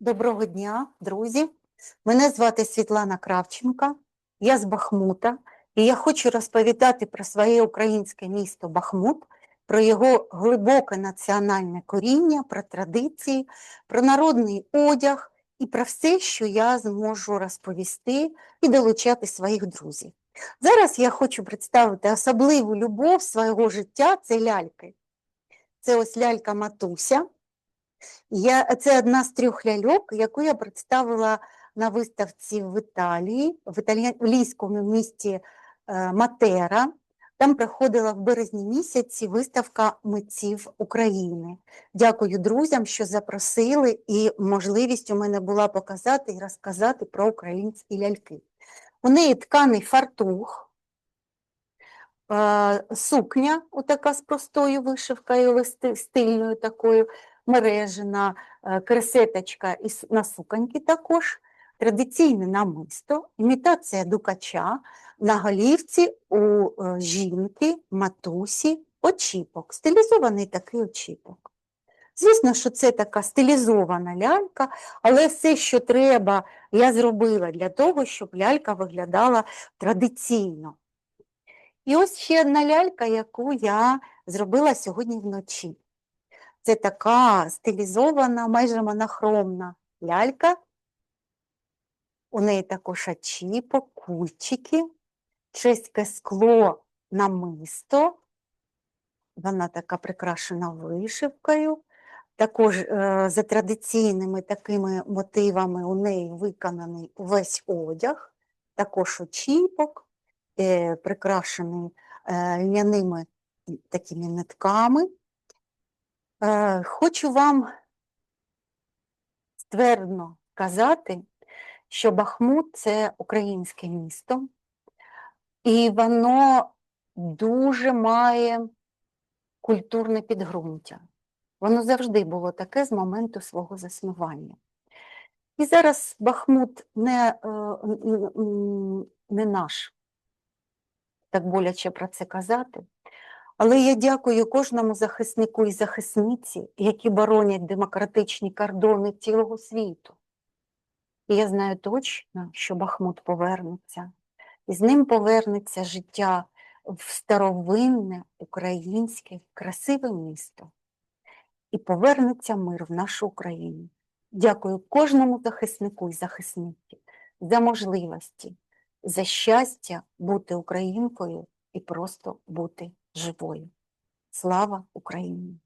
Доброго дня, друзі. Мене звати Світлана Кравченка, я з Бахмута, і я хочу розповідати про своє українське місто Бахмут, про його глибоке національне коріння, про традиції, про народний одяг і про все, що я зможу розповісти і долучати своїх друзів. Зараз я хочу представити особливу любов свого життя це ляльки. Це ось лялька Матуся. Я, це одна з трьох ляльок, яку я представила на виставці в Італії, в італійському місті е, Матера. Там проходила в березні місяці виставка митців України. Дякую друзям, що запросили, і можливість у мене була показати і розказати про українські ляльки. У неї тканий фартух, е, сукня, отака з простою вишивкою, стильною такою, мережина, е, кресеточка і с- на суконьки також, традиційне намисто, імітація дукача, на голівці у е, жінки, матусі, очіпок, стилізований такий очіпок. Звісно, що це така стилізована лялька, але все, що треба, я зробила для того, щоб лялька виглядала традиційно. І ось ще одна лялька, яку я зробила сьогодні вночі. Це така стилізована, майже монохромна лялька. У неї також очіпок, кульчики, чеське скло намисто. Вона така прикрашена вишивкою. Також е, за традиційними такими мотивами у неї виконаний весь одяг, також очіпок, е, прикрашений е, льняними такими нитками. Е, Хочу вам ствердно сказати, що Бахмут це українське місто, і воно дуже має культурне підґрунтя. Воно завжди було таке з моменту свого заснування. І зараз Бахмут не, е, не наш, так боляче про це казати. Але я дякую кожному захиснику і захисниці, які боронять демократичні кордони цілого світу. І я знаю точно, що Бахмут повернеться, і з ним повернеться життя в старовинне українське красиве місто. І повернеться мир в нашу Україну. Дякую кожному захиснику і захисниці за можливості, за щастя бути українкою і просто бути живою. Слава Україні!